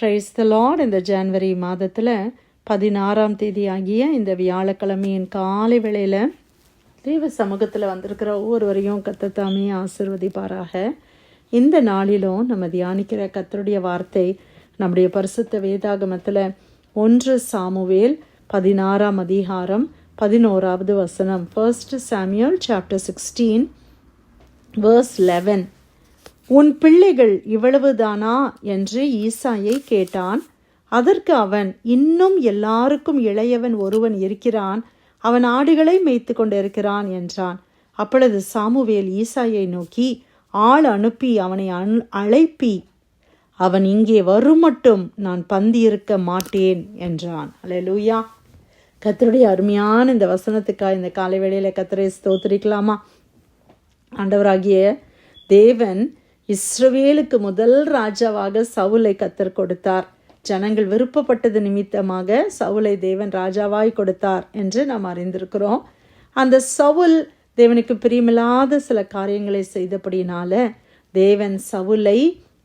Price the Lord இந்த ஜான்வரி மாதத்தில் பதினாறாம் தேதி ஆகிய இந்த வியாழக்கிழமையின் காலை வேளையில் தெய்வ சமூகத்தில் வந்திருக்கிற ஒவ்வொருவரையும் கத்தத்தாமே ஆசிர்வதிப்பாராக. இந்த நாளிலும் நம்ம தியானிக்கிற கத்தருடைய வார்த்தை நம்முடைய பரிசுத்த வேதாகமத்தில் ஒன்று சாமுவேல் பதினாறாம் அதிகாரம் பதினோராவது வசனம். ஃபர்ஸ்ட் சாமியல் சாப்டர் சிக்ஸ்டீன் வேர்ஸ் லெவன் உன் பிள்ளைகள் இவ்வளவுதானா? என்று ஈசாயை கேட்டான். அதற்கு அவன் இன்னும் எல்லாருக்கும் இளையவன் ஒருவன் இருக்கிறான். அவன் ஆடுகளை மேய்த்து கொண்டிருக்கிறான் என்றான். அப்பொழுது சாமுவேல் ஈசாயை நோக்கி ஆள் அனுப்பி அவனை அன்- அழைப்பி. அவன் இங்கே வருமட்டும் நான் பந்தியிருக்க மாட்டேன் என்றான். அல்லேலூயா கத்தருடைய அருமையான இந்த வசனத்துக்காக இந்த காலை வேளையில் கத்தரை ஸ்தோத்திரிக்கலாமா? ஆண்டவராகிய தேவன் இஸ்ரவேலுக்கு முதல் ராஜாவாக சவுலை கத்தர் கொடுத்தார். ஜனங்கள் விருப்பப்பட்டது நிமித்தமாக சவுலை தேவன் ராஜாவாய் கொடுத்தார் என்று நாம் அறிந்திருக்கிறோம். அந்த சவுல் தேவனுக்கு பிரியமில்லாத சில காரியங்களை செய்தபடினால தேவன் சவுலை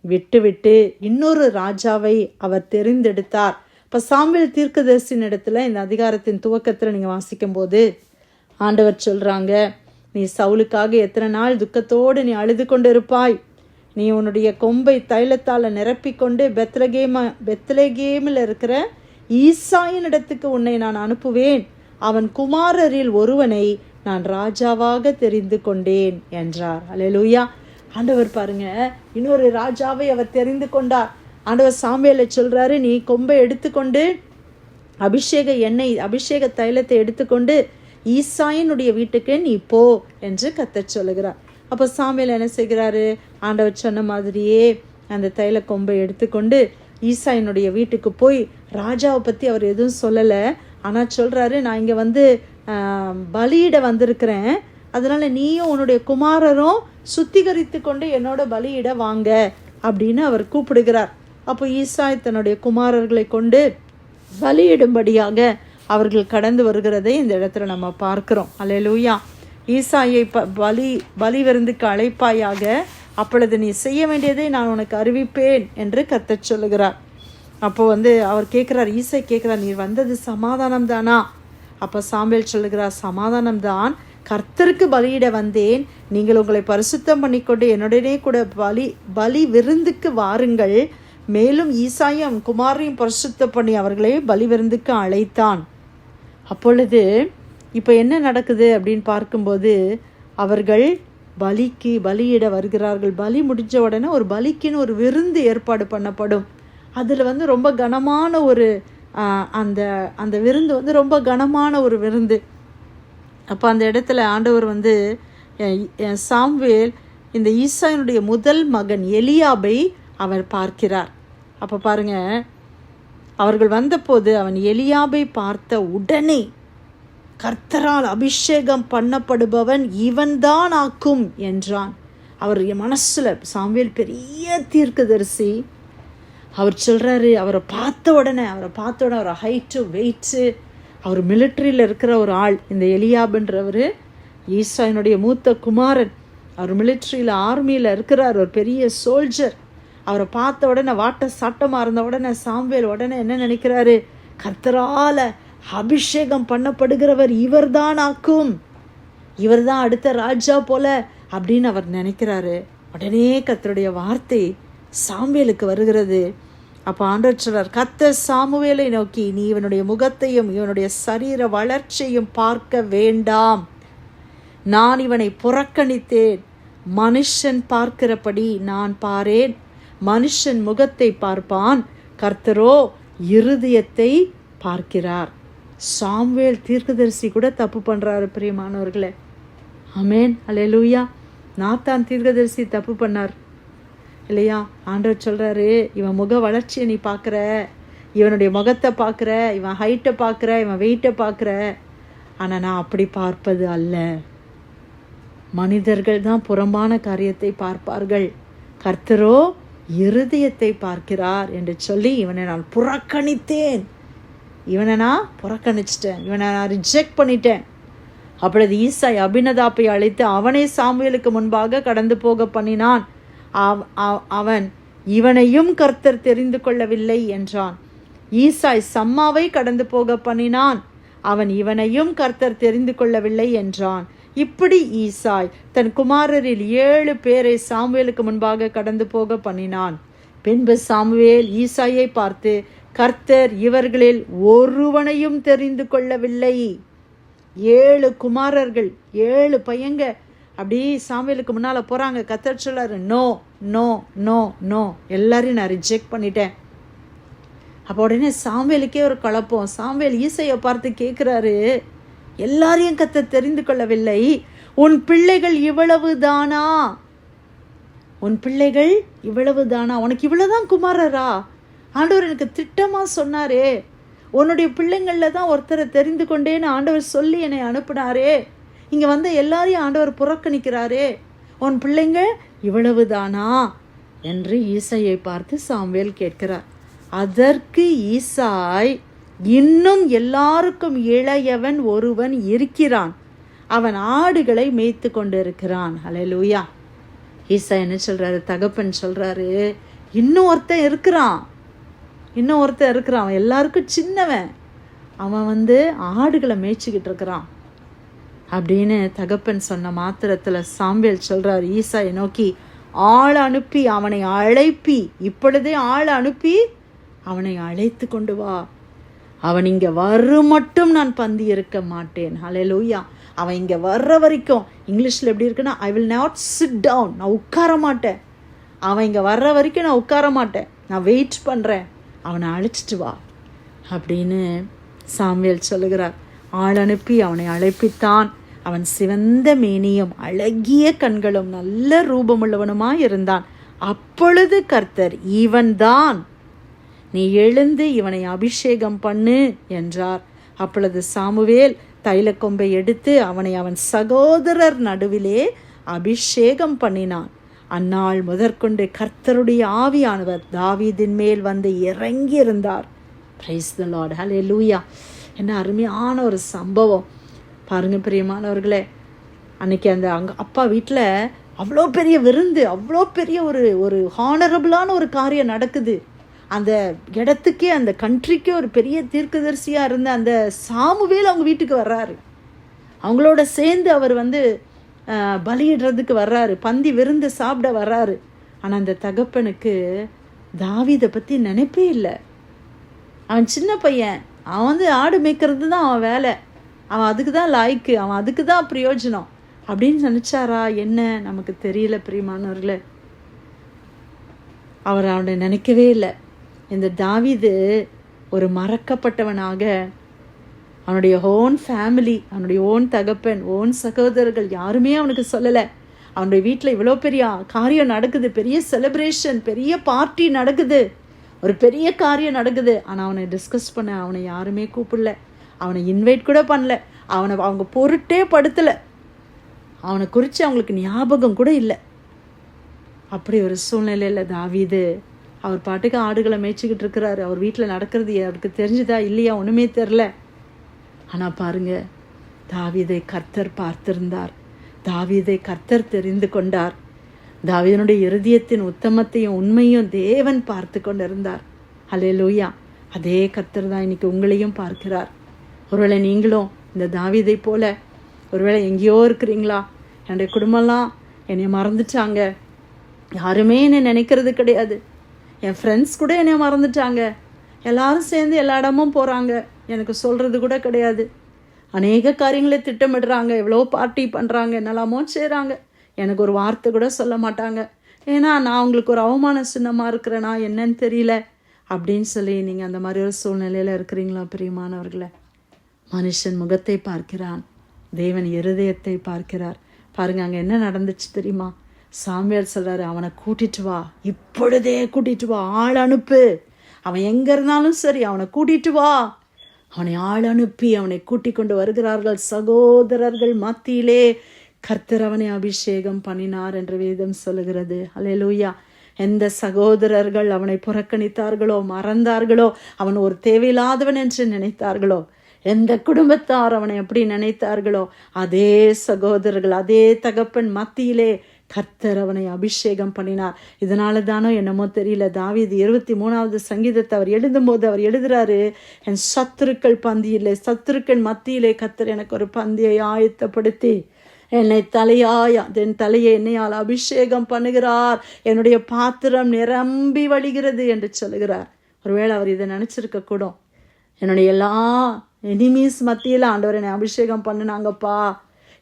விட்டுவிட்டு இன்னொரு ராஜாவை அவர் தெரிந்தெடுத்தார். இப்போ சாம்பல் தீர்க்கதரிசின் இடத்துல இந்த அதிகாரத்தின் துவக்கத்தில் நீங்கள் வாசிக்கும்போது ஆண்டவர் சொல்கிறாங்க நீ சவுலுக்காக எத்தனை நாள் துக்கத்தோடு நீ அழுது கொண்டு இருப்பாய் நீ உன்னுடைய கொம்பை தைலத்தால் நிரப்பிக்கொண்டு பெத்லகேமா பெத்லகேமில் இருக்கிற ஈசாயின் இடத்துக்கு உன்னை நான் அனுப்புவேன். அவன் குமாரரில் ஒருவனை நான் ராஜாவாக தெரிந்து கொண்டேன் என்றார். அல்லேலூயா ஆண்டவர் பாருங்க இன்னொரு ராஜாவை அவர் தெரிந்து கொண்டார். ஆண்டவர் சாமியலை சொல்றாரு நீ கொம்பை எடுத்துக்கொண்டு அபிஷேக எண்ணெய் அபிஷேக தைலத்தை எடுத்துக்கொண்டு ஈசாயினுடைய வீட்டுக்கு நீ போ என்று கத்தச் சொல்லுகிறார். அப்போ சாமியில் என்ன செய்கிறாரு? ஆண்டவர் சொன்ன மாதிரியே அந்த தைல கொம்பை எடுத்துக்கொண்டு ஈசாயினுடைய வீட்டுக்கு போய் ராஜாவை பற்றி அவர் எதுவும் சொல்லலை. ஆனால் சொல்கிறாரு நான் இங்கே வந்து பலியிட வந்திருக்கிறேன். அதனால் நீயும் உன்னுடைய குமாரரும் சுத்திகரித்து கொண்டு என்னோட பலியிட வாங்க அப்படின்னு அவர் கூப்பிடுகிறார். அப்போ ஈசாய் தன்னுடைய குமாரர்களை கொண்டு பலியிடும்படியாக அவர்கள் கடந்து வருகிறதை இந்த இடத்துல நம்ம பார்க்குறோம். அல்லேலூயா. ஈசாயை ப பலி பலி விருந்துக்கு அழைப்பாயாக அப்பொழுது நீ செய்ய வேண்டியதை நான் உனக்கு அறிவிப்பேன் என்று கத்தச் சொல்லுகிறார். அப்போ வந்து அவர் கேட்குறார் ஈசை கேட்குறார் நீ வந்தது சமாதானம் தானா அப்போ சாம்பேல் சொல்லுகிறார் சமாதானம் தான் கர்த்தருக்கு பலியிட வந்தேன். நீங்கள் உங்களை பரிசுத்தம் பண்ணிக்கொண்டு என்னுடனே கூட பலி பலி விருந்துக்கு வாருங்கள். மேலும் ஈசாயும் குமாரையும் பரிசுத்தம் பண்ணி அவர்களை பலி விருந்துக்கு அழைத்தான். அப்பொழுது இப்போ என்ன நடக்குது அப்படின்னு பார்க்கும்போது அவர்கள் பலிக்கு பலியிட வருகிறார்கள். பலி முடிஞ்ச உடனே ஒரு பலிக்குன்னு ஒரு விருந்து ஏற்பாடு பண்ணப்படும். அதில் வந்து ரொம்ப கனமான ஒரு அந்த அந்த விருந்து வந்து ரொம்ப கனமான ஒரு விருந்து. அப்போ அந்த இடத்துல ஆண்டவர் வந்து சாம்வேல் இந்த ஈசாயினுடைய முதல் மகன் எலியாபை அவர் பார்க்கிறார். அப்போ பாருங்க அவர்கள் வந்தபோது அவன் எலியாபை பார்த்த உடனே கர்த்தரால் அபிஷேகம் பண்ணப்படுபவன் இவன்தான் ஆக்கும் என்றான். அவர் மனசில் சாம்வேல் பெரிய தீர்க்கதரிசி. அவர் சொல்கிறாரு அவரை பார்த்த உடனே அவரை பார்த்த உடனே அவர் ஹைட்டு வெயிட்டு அவர் மிலிட்ரியில் இருக்கிற ஒரு ஆள் இந்த எலியாபுன்றவர் ஈசாயினுடைய மூத்த குமாரன். அவர் மிலிட்ரியில் ஆர்மியில் இருக்கிறார் ஒரு பெரிய சோல்ஜர் அவரை பார்த்த உடனே வாட்ட சாட்டமாக இருந்த உடனே சாம்வேல் உடனே என்ன நினைக்கிறாரு? கர்த்தரால அபிஷேகம் பண்ணப்படுகிறவர் இவர்தான் ஆக்கும். இவர்தான் அடுத்த ராஜா போல அப்படின்னு அவர் நினைக்கிறாரு. உடனே கர்த்தருடைய வார்த்தை சாமுவேலுக்கு வருகிறது. அப்போ ஆண்டவர் கத்த கர்த்தர் சாமுவேலை நோக்கி நீ இவனுடைய முகத்தையும் இவனுடைய சரீர வளர்ச்சியையும் பார்க்க வேண்டாம். நான் இவனை புறக்கணித்தேன். மனுஷன் பார்க்கிறபடி நான் பாரேன். மனுஷன் முகத்தை பார்ப்பான். கர்த்தரோ இருதயத்தை பார்க்கிறார். சாம்வேல் தீர்க்கதரிசி கூட தப்பு பண்ணுறாரு பிரியமானவர்களே. ஆமென். அல்லேலூயா நாத்தான் தீர்க்கதரிசி தப்பு பண்ணார். இல்லையா? ஆண்டவர் சொல்கிறாரு இவன் முக வளர்ச்சியை நீ பார்க்குற. இவனுடைய முகத்தை பார்க்குற. இவன் ஹைட்டை பார்க்குற. இவன் வெயிட்டை பார்க்குற. ஆனால் நான் அப்படி பார்ப்பது அல்ல. மனிதர்கள் தான் புறம்பான காரியத்தை பார்ப்பார்கள். கர்த்தரோ இருதயத்தை பார்க்கிறார் என்று சொல்லி இவனை நான் புறக்கணித்தேன். இவனை நான் புறக்கணிச்சிட்டேன். இவனை நான் ரிஜெக்ட் பண்ணிட்டேன். அப்பொழுது ஈசாய் அபினதாப்பை அழைத்து அவனை சாமுவேலுக்கு முன்பாக கடந்து போக பண்ணினான். அவன் இவனையும் கர்த்தர் தெரிந்து கொள்ளவில்லை என்றான். ஈசாய் சம்மாவை கடந்து போக பண்ணினான். அவன் இவனையும் கர்த்தர் தெரிந்து கொள்ளவில்லை என்றான். இப்படி ஈசாய் தன் குமாரரில் ஏழு பேரை சாமுவேலுக்கு முன்பாக கடந்து போக பண்ணினான். பின்பு சாமுவேல் ஈசாயை பார்த்து கர்த்தர் இவர்களில் ஒருவனையும் தெரிந்து கொள்ளவில்லை. ஏழு குமாரர்கள் ஏழு பையங்க. அப்படி சாமியலுக்கு முன்னால் போகிறாங்க கத்தர் சொல்லாரு நோ நோ நோ நோ. எல்லாரையும் நான் ரிஜெக்ட் பண்ணிட்டேன். அப்போ உடனே சாமியலுக்கே ஒரு குழப்பம். சாமியல் ஈசையை பார்த்து கேட்குறாரு எல்லாரையும் கத்த தெரிந்து கொள்ளவில்லை. உன் பிள்ளைகள் இவ்வளவு தானா? உன் பிள்ளைகள் இவ்வளவு தானா? உனக்கு இவ்வளோதான் குமாரரா? ஆண்டவர் எனக்கு திட்டமாக சொன்னாரே. உன்னுடைய பிள்ளைங்களில் தான் ஒருத்தரை தெரிந்து கொண்டேன்னு ஆண்டவர் சொல்லி என்னை அனுப்புனாரே. இங்கே வந்து எல்லாரையும் ஆண்டவர் புறக்கணிக்கிறாரே. உன் பிள்ளைங்க இவ்வளவு தானா என்று ஈசாயை பார்த்து சாம்வேல் கேட்கிறார். அதற்கு ஈசாய் இன்னும் எல்லாருக்கும் இளையவன் ஒருவன் இருக்கிறான். அவன் ஆடுகளை மேய்த்து கொண்டிருக்கிறான். லூயா ஈசா என்ன சொல்கிறாரு தகப்பன் சொல்கிறாரு இன்னும் ஒருத்தன் இருக்கிறான். இன்னும் ஒருத்தன் இருக்கிறான். அவன் எல்லாருக்கும் சின்னவன். அவன் வந்து ஆடுகளை மேய்ச்சிக்கிட்டு இருக்கிறான். அப்படின்னு தகப்பன் சொன்ன மாத்திரத்தில் சாம்பியல் சொல்கிறார் ஈசாயை நோக்கி ஆள் அனுப்பி அவனை அழைப்பி. இப்பொழுதே ஆள் அனுப்பி அவனை அழைத்து கொண்டு வா. அவன் இங்கே வரும் மட்டும் நான் பந்தி இருக்க மாட்டேன். ஹalleluya அவன் இங்கே வர்ற வரைக்கும் இங்கிலீஷில் எப்படி இருக்குன்னா I will not sit down நான் உட்கார மாட்டேன். அவன் இங்கே வர்ற வரைக்கும் நான் உட்கார மாட்டேன். நான் வெயிட் பண்ணுறேன் அவனை அழைச்சிட்டு வா அப்படின்னு சாமியல் சொல்லுகிறார். ஆள் அனுப்பி அவனை அழைப்பித்தான். அவன் சிவந்த மேனியும் அழகிய கண்களும் நல்ல ரூபமுள்ளவனுமாய் இருந்தான். அப்பொழுது கர்த்தர் இவன்தான். நீ எழுந்து இவனை அபிஷேகம் பண்ணு என்றார். அப்பொழுது சாமுவேல் தைலக்கொம்பை எடுத்து அவனை அவன் சகோதரர் நடுவிலே அபிஷேகம் பண்ணினான். அந்நாள் முதற்கொண்டு கர்த்தருடைய ஆவியானவர் தாவீதின் மேல் வந்து இறங்கி இருந்தார் பிரைஸ் த லார்ட் ஹலே லூயா என்ன அருமையான ஒரு சம்பவம். பாருங்க பிரியமானவர்களே அன்னைக்கு அந்த அங்கே அப்பா வீட்டில் அவ்வளோ பெரிய விருந்து அவ்வளோ பெரிய ஒரு ஒரு ஹானரபுளான ஒரு காரியம் நடக்குது. அந்த இடத்துக்கே அந்த கண்ட்ரிக்கே ஒரு பெரிய தீர்க்கதரிசியாக இருந்த அந்த சாமுவேல் அவங்க வீட்டுக்கு வர்றாரு. அவங்களோட சேர்ந்து அவர் வந்து பலியிடுறதுக்கு வர்றாரு. பந்தி விருந்து சாப்பிட வர்றாரு. ஆனால் அந்த தகப்பனுக்கு தாவீதை பற்றி நினைப்பே இல்லை. அவன் சின்ன பையன். அவன் வந்து ஆடு மேய்க்கிறது தான் அவன் வேலை. அவன் அதுக்கு தான் லாய்க்கு. அவன் அதுக்கு தான் பிரயோஜனம். அப்படின்னு நினச்சாரா? என்ன? நமக்கு தெரியல பிரியமானவர்களே. அவர் அவனை நினைக்கவே இல்லை. இந்த தாவிது ஒரு மறக்கப்பட்டவனாக அவனுடைய ஓன் ஃபேமிலி அவனுடைய ஓன் தகப்பன் ஓன் சகோதரர்கள் யாருமே அவனுக்கு சொல்லலை. அவனுடைய வீட்டில் இவ்வளோ பெரிய காரியம் நடக்குது பெரிய செலிப்ரேஷன் பெரிய பார்ட்டி நடக்குது. ஒரு பெரிய காரியம் நடக்குது. ஆனால் அவனை டிஸ்கஸ் பண்ண அவனை யாருமே கூப்பிடல. அவனை இன்வைட் கூட பண்ணல. அவனை அவங்க பொருட்டே படுத்தலை. அவனை குறித்து அவங்களுக்கு ஞாபகம் கூட இல்லை. அப்படி ஒரு சூழ்நிலையில் தாவிது அவர் பாட்டுக்கு ஆடுகளை மேய்ச்சிக்கிட்டு இருக்கிறாரு. அவர் வீட்டில் நடக்கிறது அவருக்கு தெரிஞ்சுதா இல்லையா? ஒன்றுமே தெரில ஆனால் பாருங்க தாவீதை கர்த்தர் பார்த்திருந்தார். தாவீதை கர்த்தர் தெரிந்து கொண்டார். தாவீதனுடைய இருதயத்தின் உத்தமத்தையும் உண்மையும் தேவன் பார்த்து கொண்டிருந்தார். ஹalleluya. அதே கர்த்தர் தான் இன்னைக்கு உங்களையும் பார்க்கிறார். ஒருவேளை நீங்களும் இந்த தாவீதை போல ஒருவேளை எங்கேயோ இருக்கிறீங்களா? என்னுடைய குடும்பம்லாம் என்னை மறந்துட்டாங்க. யாருமே என்னை நினைக்கிறது கிடையாது. என் ஃப்ரெண்ட்ஸ் கூட என்னை மறந்துட்டாங்க. எல்லாரும் சேர்ந்து எல்லா இடமும் போகிறாங்க எனக்கு சொல்கிறது கூட கிடையாது. அநேக காரியங்களை திட்டமிடுறாங்க எவ்வளோ பார்ட்டி பண்ணுறாங்க என்னெல்லாமோ செய்கிறாங்க எனக்கு ஒரு வார்த்தை கூட சொல்ல மாட்டாங்க. ஏன்னா நான் உங்களுக்கு ஒரு அவமான சின்னமாக இருக்கிறேனா என்னன்னு தெரியல. அப்படின்னு சொல்லி நீங்கள் அந்த மாதிரி ஒரு சூழ்நிலையில் இருக்கிறீங்களா பிரியமானவர்களை? மனுஷன் முகத்தை பார்க்கிறான். தேவன் இருதயத்தை பார்க்கிறார். பாருங்க அங்கே என்ன நடந்துச்சு தெரியுமா? சாமியார் சொல்றாரு அவனை கூட்டிட்டு வா. இப்பொழுதே கூட்டிட்டு வா. ஆள் அனுப்பு. அவன் எங்கே இருந்தாலும் சரி அவனை கூட்டிட்டு வா. அவனை ஆள் அனுப்பி அவனை கூட்டிக் கொண்டு வருகிறார்கள். சகோதரர்கள் மத்தியிலே கர்த்தர் அவனை அபிஷேகம் பண்ணினார் என்று வேதம் சொல்லுகிறது. அலையலூயா எந்த சகோதரர்கள் அவனை புறக்கணித்தார்களோ மறந்தார்களோ அவன் ஒரு தேவையில்லாதவன் என்று நினைத்தார்களோ எந்த குடும்பத்தார் அவனை எப்படி நினைத்தார்களோ அதே சகோதரர்கள் அதே தகப்பன் மத்தியிலே கர்த்தர் அவனை அபிஷேகம் பண்ணினார். இதனால தானோ என்னமோ தெரியல. தாவீது இருபத்தி மூணாவது சங்கீதத்தை அவர் எழுதும்போது அவர் எழுதுறாரு என் சத்துருக்கள் பந்தியிலே சத்துருக்கள் மத்தியிலே கர்த்தர் எனக்கு ஒரு பந்தியை ஆயத்தப்படுத்தி என்னை தலையாய் என் தலையை என்னையால் அபிஷேகம் பண்ணுகிறார். என்னுடைய பாத்திரம் நிரம்பி வழிகிறது என்று சொல்லுகிறார். ஒருவேளை அவர் இதை நினச்சிருக்க கூடும் என்னுடைய எல்லா எனிமீஸ் மத்தியில் ஆண்டவர் என்னை அபிஷேகம் பண்ணினாங்கப்பா.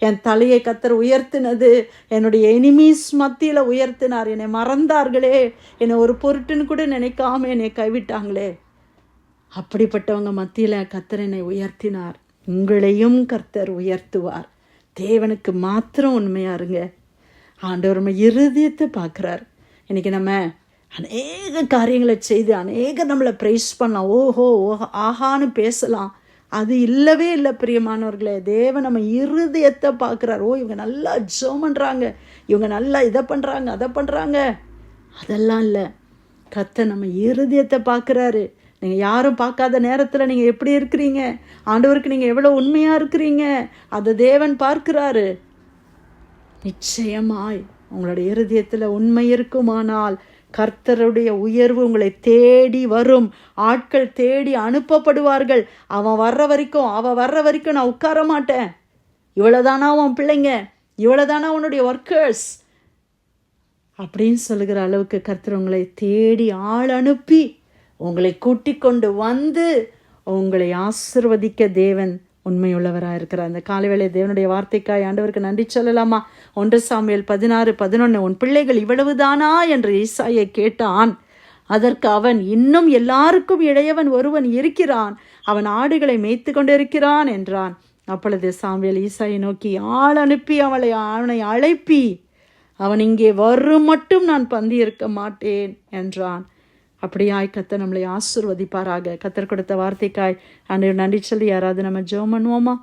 என் தலையை கத்தர் உயர்த்தினது. என்னுடைய எனிமீஸ் மத்தியில் உயர்த்தினார். என்னை மறந்தார்களே. என்னை ஒரு பொருட்டுன்னு கூட நினைக்காம என்னை கைவிட்டாங்களே. அப்படிப்பட்டவங்க மத்தியில் கத்தர் என்னை உயர்த்தினார். உங்களையும் கர்த்தர் உயர்த்துவார். தேவனுக்கு மாத்திரம் உண்மையா இருங்க. ஆண்டவர் நம்ம இருதயத்தை பார்க்குறார். இன்றைக்கி நம்ம அநேக காரியங்களை செய்து அநேக நம்மளை ப்ரைஸ் பண்ணலாம். ஓஹோ ஓஹோ ஆஹான்னு பேசலாம். அது இல்லவே இல்லை பிரியமானவர்களே. தேவன் நம்ம இருதயத்தை பார்க்குறார். ஓ இவங்க நல்லா ஜோம் பண்ணுறாங்க இவங்க நல்லா இதை பண்ணுறாங்க அதை பண்ணுறாங்க அதெல்லாம் இல்லை. கத்தை நம்ம இருதயத்தை பார்க்குறாரு. நீங்கள் யாரும் பார்க்காத நேரத்தில் நீங்கள் எப்படி இருக்கிறீங்க? ஆண்டவருக்கு நீங்கள் எவ்வளோ உண்மையாக இருக்கிறீங்க? அதை தேவன் பார்க்குறாரு. நிச்சயமாய் உங்களோட இருதயத்தில் உண்மை இருக்குமானால் கர்த்தருடைய உயர்வு உங்களை தேடி வரும். ஆட்கள் தேடி அனுப்பப்படுவார்கள். அவன் வர்ற வரைக்கும் அவன் வர்ற வரைக்கும் நான் உட்கார மாட்டேன். இவ்வளோதானா உன் பிள்ளைங்க? இவ்வளோதானா உன்னுடைய ஒர்க்கர்ஸ் அப்படின்னு சொல்லுகிற அளவுக்கு கர்த்தர் உங்களை தேடி ஆள் அனுப்பி உங்களை கூட்டிக் கொண்டு வந்து உங்களை ஆசிர்வதிக்க தேவன் உண்மையுள்ளவராக இருக்கிறார். அந்த காலவேளை தேவனுடைய வார்த்தைக்காய் ஆண்டவருக்கு நன்றி சொல்லலாமா? ஒன்று சாமியல் பதினாறு பதினொன்று உன் பிள்ளைகள் இவ்வளவுதானா? என்று ஈசாயை கேட்டான். அதற்கு அவன் இன்னும் எல்லாருக்கும் இளையவன் ஒருவன் இருக்கிறான். அவன் ஆடுகளை மேய்த்து கொண்டிருக்கிறான் என்றான். அப்பொழுது சாமியல் ஈசாயை நோக்கி ஆள் அனுப்பி அவளை அவனை அழைப்பி. அவன் இங்கே வரும் மட்டும் நான் பந்தி இருக்க மாட்டேன் என்றான். அப்படியாய் கத்த நம்மளை ஆசிர்வதிப்பாராக. கத்தர் கொடுத்த வார்த்தைக்காய் ஆண்டு நன்றி சொல்லி யாராவது நம்ம ஜெபம் பண்ணுவோமா?